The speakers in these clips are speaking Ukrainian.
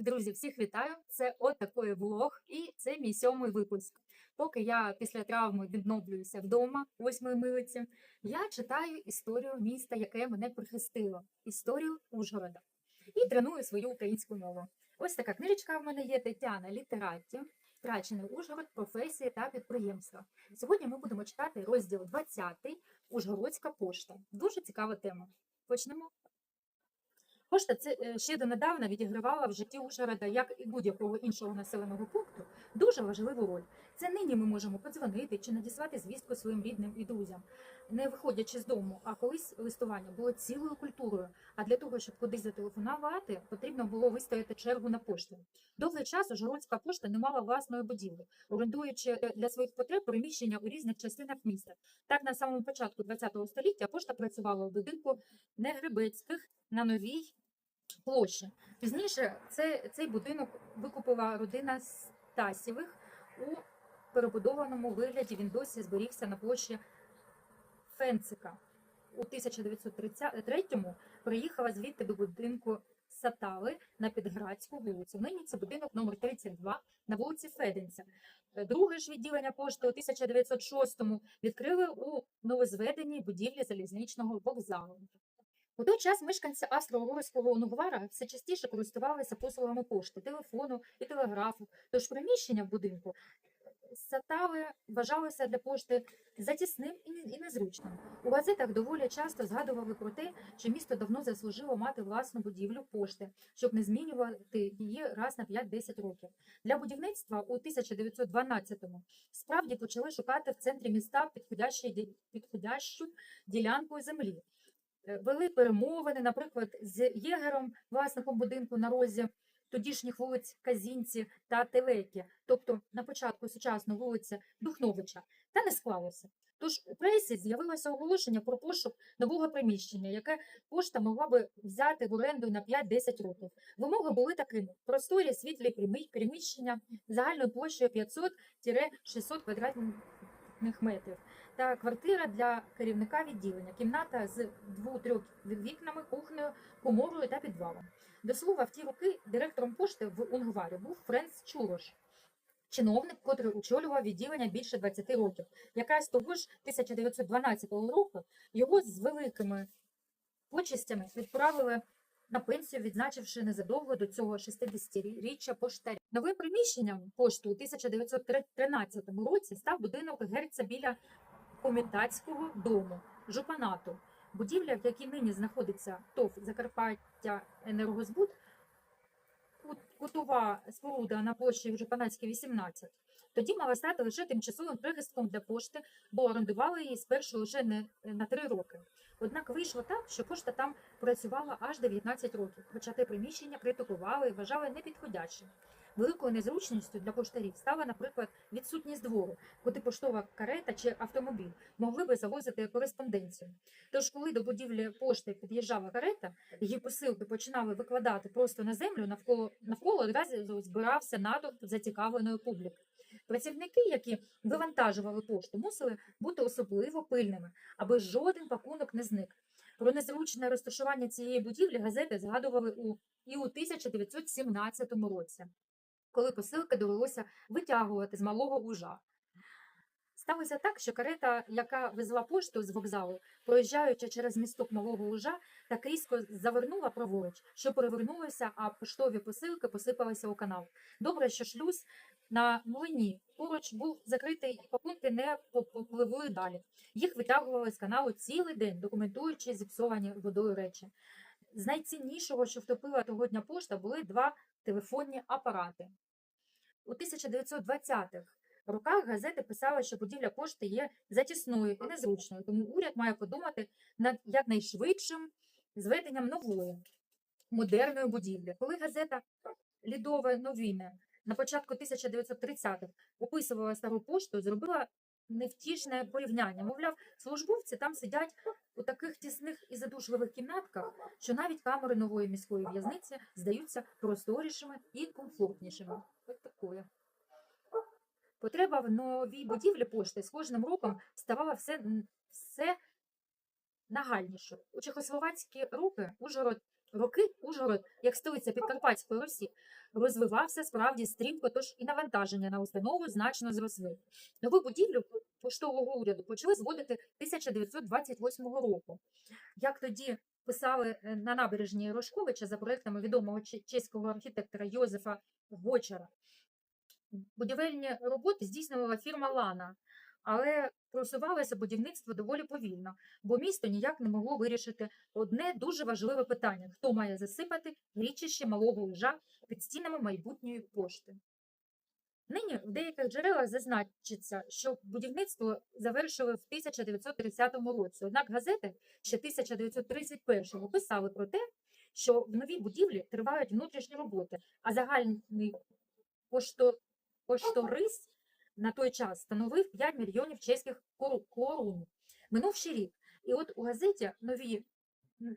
Друзі, всіх вітаю! Це от влог, і це мій сьомий випуск. Поки я після травми відновлююся вдома, восьмої милиці, я читаю історію міста, яке мене прихистило, історію Ужгорода, і треную свою українську мову. Ось така книжечка в мене є Тетяна Літератті, Втрачений Ужгород, професії та підприємства. Сьогодні ми будемо читати розділ 20 Ужгородська пошта. Дуже цікава тема. Почнемо. Пошта це е, ще донедавна відігравала в житті Ужгорода, як і будь-якого іншого населеного пункту, дуже важливу роль. Це нині ми можемо подзвонити чи надіслати звістку своїм рідним і друзям, не виходячи з дому. А колись листування було цілою культурою. А для того, щоб кудись зателефонувати, потрібно було вистояти чергу на пошті. Довгий час Ужгородська пошта не мала власної будівлі, орендуючи для своїх потреб приміщення у різних частинах міста. Так, на самому початку ХХ століття пошта працювала у будинку Негребецьких на новій площі. Пізніше це, цей будинок викупила родина Стасєвих у перебудованому вигляді. Він досі зберігся на площі Фенцика. У 1933-му приїхала звідти до будинку Сатали на Підградську вулицю. Нині це будинок номер 32 на вулиці Феденця. Друге ж відділення пошти у 1906-му відкрили у новозведеній будівлі залізничного вокзалу. У той час мешканці Австро-Угорського Унгвара все частіше користувалися послугами пошти, телефону і телеграфу. Тож приміщення в будинку Сатави вважалося для пошти затісним і незручним. У газетах доволі часто згадували про те, що місто давно заслужило мати власну будівлю пошти, щоб не змінювати її раз на 5-10 років. Для будівництва у 1912-му справді почали шукати в центрі міста підходящу ділянку землі. Е, Вели перемовини, наприклад, з єгером, власником будинку на розі тодішніх вулиць Казінці та Телекі, тобто на початку сучасної вулиці Духновича, та не склалося. Тож у пресі з'явилося оголошення про пошук нового приміщення, яке пошта могла би взяти в оренду на 5-10 років. Вимоги були такими: просторі, світлі примі- приміщення загальною площею 500-600 квадратних метрів та квартира для керівника відділення, кімната з двох-трьох вікнами, кухнею, коморою та підвалом. До слова, в ті роки директором пошти в Унгварі був Френц Чурош, чиновник, котрий очолював відділення більше 20 років. Якраз того ж 1912 року його з великими почестями відправили на пенсію, відзначивши незадовго до цього 60-річчя поштаря. Новим приміщенням пошти у 1913 році став будинок герця біля комітатського дому, жупанату. Будівля, в якій нині знаходиться ТОВ Закарпаття Енергозбуд, кутова споруда на площі Жупанатській 18. Тоді мала стати лише тимчасовим прихистком для пошти, бо орендували її спершу лише не на три роки. Однак вийшло так, що пошта там працювала аж 19 років, хоча те приміщення критикували і вважали непідходящим. Великою незручністю для поштарів стала, наприклад, відсутність двору, куди поштова карета чи автомобіль могли би завозити кореспонденцію. Тож, коли до будівлі пошти під'їжджала карета, її посилки починали викладати просто на землю навколо навколо одразу збирався натовп зацікавленої публіки. Працівники, які вивантажували пошту, мусили бути особливо пильними, аби жоден пакунок не зник. Про незручне розташування цієї будівлі газети згадували у і у 1917 році, коли посилки довелося витягувати з малого ужа. Сталося так, що карета, яка везла пошту з вокзалу, проїжджаючи через місток малого ужа, так різко завернула праворуч, що перевернулося, а поштові посилки посипалися у канал. Добре, що шлюз на млині поруч був закритий, пакунки не попливли далі. Їх витягували з каналу цілий день, документуючи зіпсовані водою речі. З найціннішого, що втопила того дня пошта, були два телефонні апарати. У 1920-х роках газети писали, що будівля пошти є затісною і незручною, тому уряд має подумати над якнайшвидшим зведенням нової модерної будівлі. Коли газета Лідове новини на початку 1930-х описувала стару пошту, зробила невтішне порівняння. Мовляв, службовці там сидять у таких тісних і задушливих кімнатках, що навіть камери нової міської в'язниці здаються просторішими і комфортнішими. Ось такое. Потреба в новій будівлі пошти з кожним роком ставала все, все нагальнішою. У чехословацькі роки Ужгород роки Ужгород, як столиця Підкарпатської Русі, розвивався справді стрімко, тож і навантаження на установу значно зросли. Нову будівлю поштового уряду почали зводити 1928 року. Як тоді писали е, на набережні Рожковича за проектами відомого чеського архітектора Йозефа Гочера, будівельні роботи здійснювала фірма Лана, але просувалося будівництво доволі повільно, бо місто ніяк не могло вирішити одне дуже важливе питання: хто має засипати річище малого ужа під стінами майбутньої пошти. Нині в деяких джерелах зазначиться, що будівництво завершили в 1930 році. Однак газети ще 1931 писали про те, що в новій будівлі тривають внутрішні роботи, а загальний пошто... пошторис на той час становив 5 мільйонів чеських кору- корун. Минувший рік. І от у газеті нові м,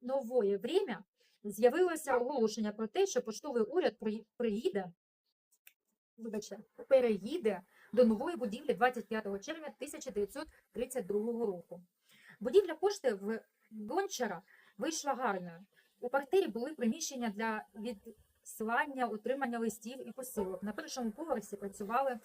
новое время з'явилося оголошення про те, що поштовий уряд приїде, вибачте, переїде до нової будівлі 25 червня 1932 року. Будівля пошти в Гончара вийшла гарною. У квартирі були приміщення для відсилання, отримання листів і посилок. На першому поверсі працювали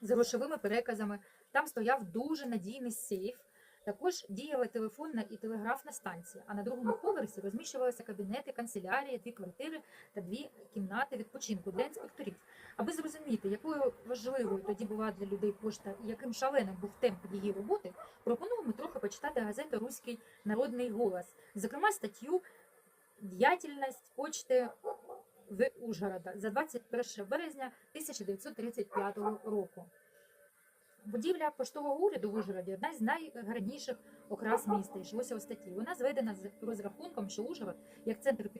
з грошовими переказами. Там стояв дуже надійний сейф. Також діяла телефонна і телеграфна станція. А на другому поверсі розміщувалися кабінети, канцелярії, дві квартири та дві кімнати відпочинку для інспекторів. Аби зрозуміти, якою важливою тоді була для людей пошта і яким шаленим був темп її роботи, пропонуємо трохи почитати газету Руський народний голос, зокрема статтю Діяльність почти в Ужгорода за 21 березня 1935 року. Будівля поштового уряду в Ужгороді одна з найгарніших окрас міста. Йшлося у статті. Вона зведена з розрахунком, що Ужгород, як центр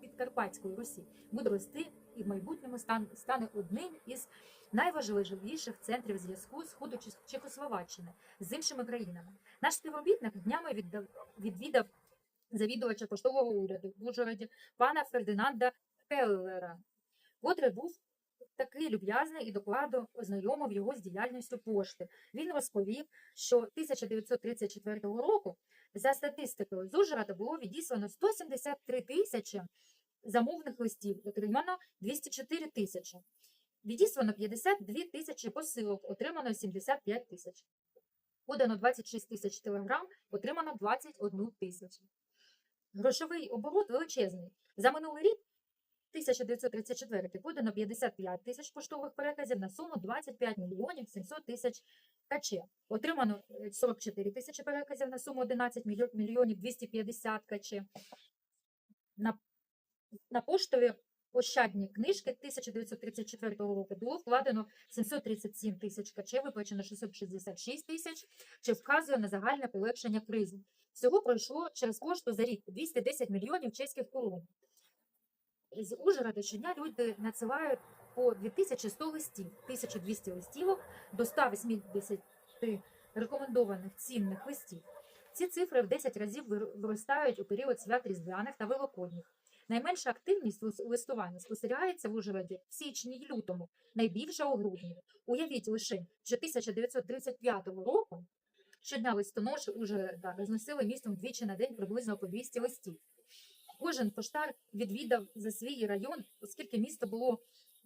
Підкарпатської Русі, буде рости і в майбутньому стан- стане одним із найважливіших центрів зв'язку Сходу Чехословаччини з іншими країнами. Наш співробітник днями віддав, відвідав завідувача поштового уряду в Ужгороді пана Фердинанда Келлера, котрий був такий люб'язний і докладно ознайомив його з діяльністю пошти. Він розповів, що 1934 року за статистикою з Ужгорода було відіслано 173 тисячі замовних листів, отримано 204 тисячі. Відіслано 52 тисячі посилок, отримано 75 тисяч. Подано 26 тисяч телеграм, отримано 21 тисячу. Грошовий оборот величезний. За минулий рік 1934 подано 55 тисяч поштових переказів на суму 25 мільйонів 700 тисяч КЧ. Отримано е, 44 тисячі переказів на суму 11 мільйонів 250 КЧ. На, на поштові ощадні книжки 1934 року було вкладено 737 тисяч КЧ, виплачено 666 тисяч, що вказує на загальне полегшення кризи. Всього пройшло через пошту за рік 210 мільйонів чеських корон. З Ужгорода щодня люди надсилають по 2100 листів, 1200 листівок до 180 рекомендованих цінних листів. Ці цифри в 10 разів виростають у період свят Різдвяних та Великодніх. Найменша активність у листуванні спостерігається в Ужгороді в січні й лютому, найбільша у грудні. Уявіть лише, що 1935 року щодня листоноші Ужгорода розносили містом двічі на день приблизно по 200 листів. Кожен поштар відвідав за свій район, оскільки місто було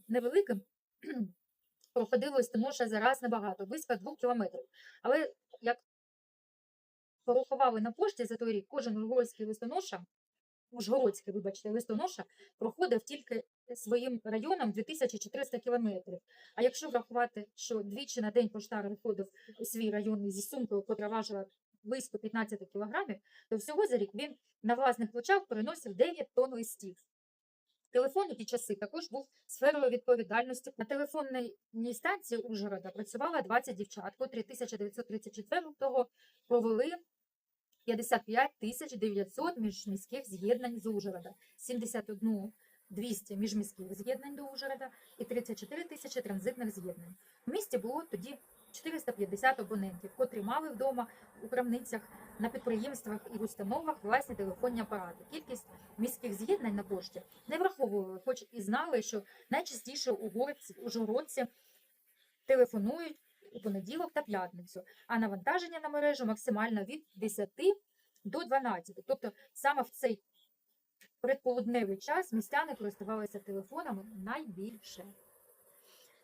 невеликим, проходило листоноша зараз небагато, близько двох кілометрів. Але як порахували на пошті за той рік, кожен ужгородський листоноша, ужгородський, вибачте, листоноша проходив тільки своїм районом 2400 кілометрів. А якщо врахувати, що двічі на день поштар виходив у свій район зі сумкою, котра важила близько 15 кілограмів, то всього за рік він на власних плечах переносив 9 тонн листів. Телефон у ті часи також був сферою відповідальності. На телефонній станції Ужгорода працювало 20 дівчат, котрі 1934-го провели 55 тисяч 900 міжміських з'єднань з Ужгорода, 71 200 міжміських з'єднань до Ужгорода і 34 тисячі транзитних з'єднань. В місті було тоді 450 абонентів, котрі мали вдома у крамницях, на підприємствах і в установах власні телефонні апарати. Кількість міських з'єднань на пошті не враховували, хоч і знали, що найчастіше угорці, ужгородці телефонують у понеділок та п'ятницю, а навантаження на мережу максимально від 10 до 12. Тобто саме в цей предполудневий час містяни користувалися телефонами найбільше.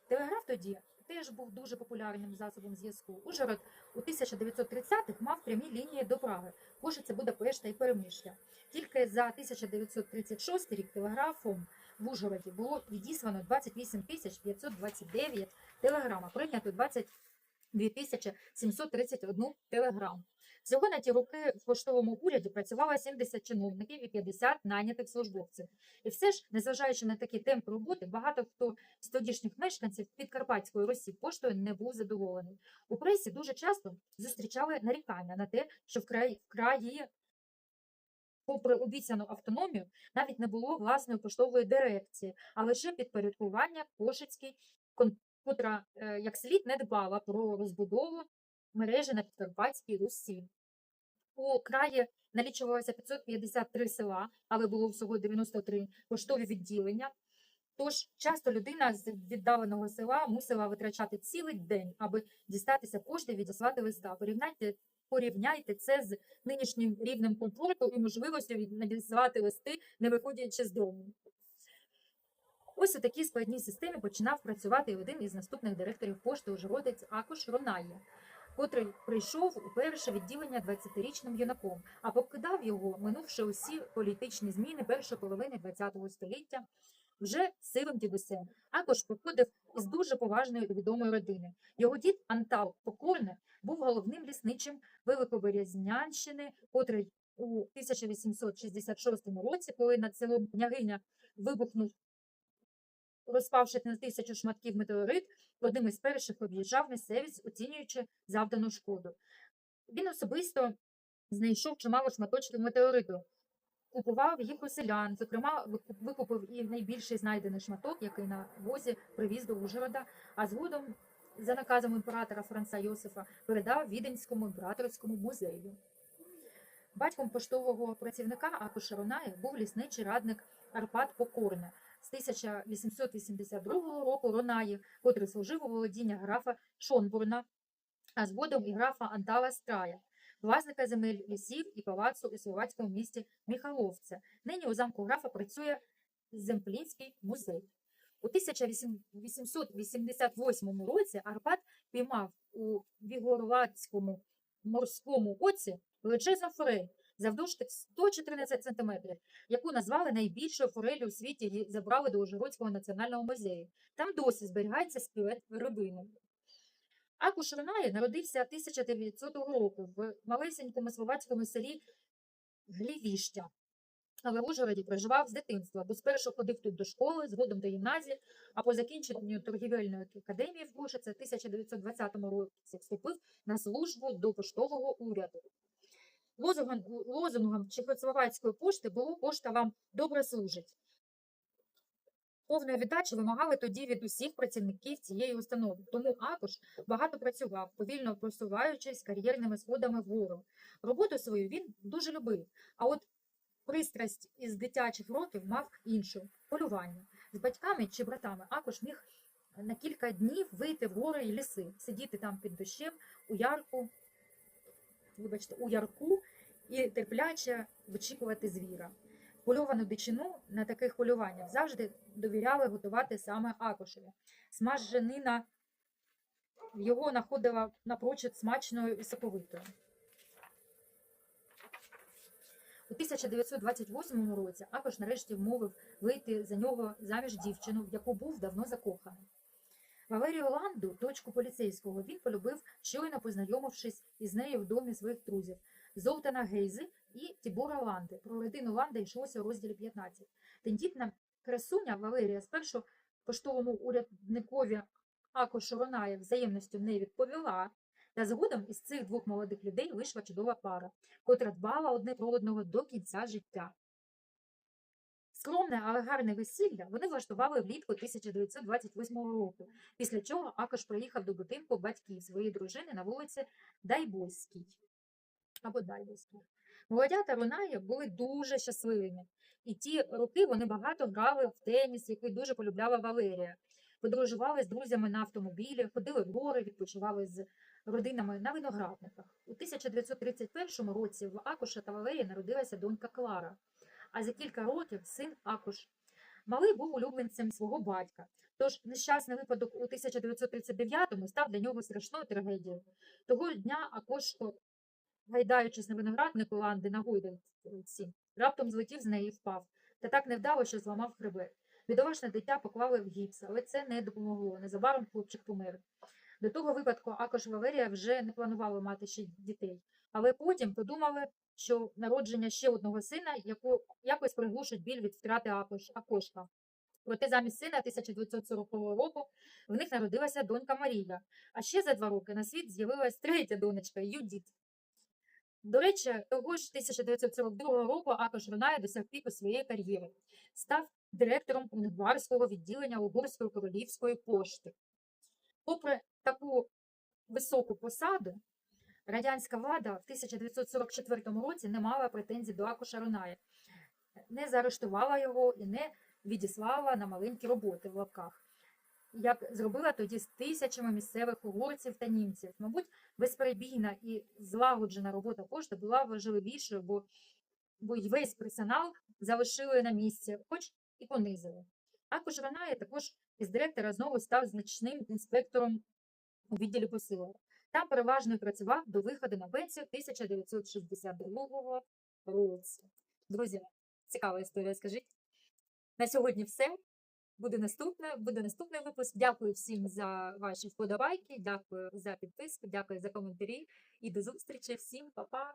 Телеграф тоді теж був дуже популярним засобом зв'язку. Ужгород у 1930-х мав прямі лінії до Праги, Кошице, Будапешта і Перемишля. Тільки за 1936 рік телеграфом в Ужгороді було відіслано 28 тисяч 529 телеграм, а прийнято 22 тисячі 731 телеграм. Всього на ті роки в поштовому уряді працювало 70 чиновників і 50 найнятих службовців. І все ж, незважаючи на такі темпи роботи, багато хто з тодішніх мешканців Підкарпатської Росії поштою не був задоволений. У пресі дуже часто зустрічали нарікання на те, що в краї попри обіцяну автономію, навіть не було власної поштової дирекції, а лише підпорядкування Кошицькій, кон- котра е, як слід не дбала про розбудову мережі на Підкарпатській Русі. У краї налічувалося 553 села, але було всього 93 поштові відділення. Тож часто людина з віддаленого села мусила витрачати цілий день, аби дістатися пошти і відіслати листа. Порівняйте, порівняйте це з нинішнім рівнем комфорту і можливістю від- надіслати листи, не виходячи з дому. Ось у такій складній системі починав працювати один із наступних директорів пошти Ужгородець Акуш Ронає, котрий прийшов у перше відділення 20-річним юнаком, а покидав його, минувши усі політичні зміни першої половини ХХ століття, вже сивим дідусем. Акуш походив із дуже поважної і відомої родини. Його дід Антал Покорне був головним лісничим Великоберезнянщини, котрий у 1866 році, коли над селом княгиня вибухнув розпавши на тисячу шматків метеорит, одним із перших об'їжджав місцевість, оцінюючи завдану шкоду. Він особисто знайшов чимало шматочків метеориту, купував їх у селян, зокрема, викупив і найбільший знайдений шматок, який на возі привіз до Ужгорода, а згодом, за наказом імператора Франца Йосифа, передав Віденському імператорському музею. Батьком поштового працівника Акуша Ронаєв був лісничий радник Арпад Покорне. З 1882 року Ронаєв, котрий служив у володіння графа Шонбурна, а згодом і графа Антала Страя, власника земель лісів і палацу у словацькому місті Міхаловце. Нині у замку графа працює Земплінський музей. У 1888 році Арпад піймав у Вігоровацькому морському оці величезну форель завдовжки 114 см, яку назвали найбільшою форелью у світі і забрали до Ужгородського національного музею. Там досі зберігається скелет рибини. Акуш Ренає народився 1900 року в малесенькому словацькому селі Глівіща. Але в Ужгороді проживав з дитинства, бо спершу ходив тут до школи, згодом до гімназії, а по закінченню торгівельної академії в в 1920 році вступив на службу до поштового уряду. Лозунгом Чехословацької пошти було «Пошта вам добре служить». Повної віддачі вимагали тоді від усіх працівників цієї установи. Тому Акуш багато працював, повільно просуваючись кар'єрними сходами вгору. Роботу свою він дуже любив, а от пристрасть із дитячих років мав іншу полювання. З батьками чи братами Акуш міг на кілька днів вийти в гори і ліси, сидіти там під дощем у ярку, вибачте, у ярку і терпляче вичікувати звіра. Польовану дичину на таких полюваннях завжди довіряли готувати саме Акушеві. Смаженина його знаходила напрочуд смачною і соковитою. У 1928 році Акош нарешті вмовив вийти за нього заміж дівчину, в яку був давно закоханий. Валерію Ланду, дочку поліцейського, він полюбив, щойно познайомившись із нею в домі своїх друзів Золтана Гейзи і Тібора Ланди. Про родину Ланда йшлося у розділі 15. Тендітна красуня Валерія спершу поштовому урядникові Акошу Ронаєв взаємністю не відповіла, та згодом із цих двох молодих людей вийшла чудова пара, котра дбала одне про одного до кінця життя. Скромне, але гарне весілля вони влаштували влітку 1928 року, після чого Акош приїхав до будинку батьків своєї дружини на вулиці Дайбольській. Або Дайбольській. Молодята Ронаєв були дуже щасливими. І ті роки вони багато грали в теніс, який дуже полюбляла Валерія. Подорожували з друзями на автомобілі, ходили в гори, відпочивали з родинами на виноградниках. У 1931 році в Акуша та Валерії народилася донька Клара, а за кілька років син Акуш. Малий був улюбленцем свого батька, тож нещасний випадок у 1939-му став для нього страшною трагедією. Того дня Акошко, гайдаючись на винограднику ланди на гойдалці, раптом злетів з неї і впав, та так невдало, що зламав хребет. Бідолашне дитя поклали в гіпс, але це не допомогло. Незабаром хлопчик помер. До того випадку Акош Валерія вже не планувала мати ще дітей, але потім подумали, що народження ще одного сина яко, якось приглушить біль від втрати Акош, Акошка. Проте замість сина 1940 року в них народилася донька Марія, а ще за два роки на світ з'явилась третя донечка Юдіт. До речі, того ж 1942 року Акош Ронає досяг піку своєї кар'єри, став директором унгварського відділення Угорської королівської пошти. Попри таку високу посаду, радянська влада в 1944 році не мала претензій до Акоша Роная, не заарештувала його і не відіслала на маленькі роботи в лапках, як зробила тоді з тисячами місцевих угорців та німців. Мабуть, безперебійна і злагоджена робота пошти була важливішою, бо, бо й весь персонал залишили на місці, хоч і понизили. Акош Ранає також із директора знову став значним інспектором у відділі посилок. Там переважно працював до виходу на пенсію 1962 році. Друзі, цікава історія, скажіть. На сьогодні все. Буде наступне, буде наступний випуск. Дякую всім за ваші вподобайки, дякую за підписку, дякую за коментарі і до зустрічі. Всім па-па!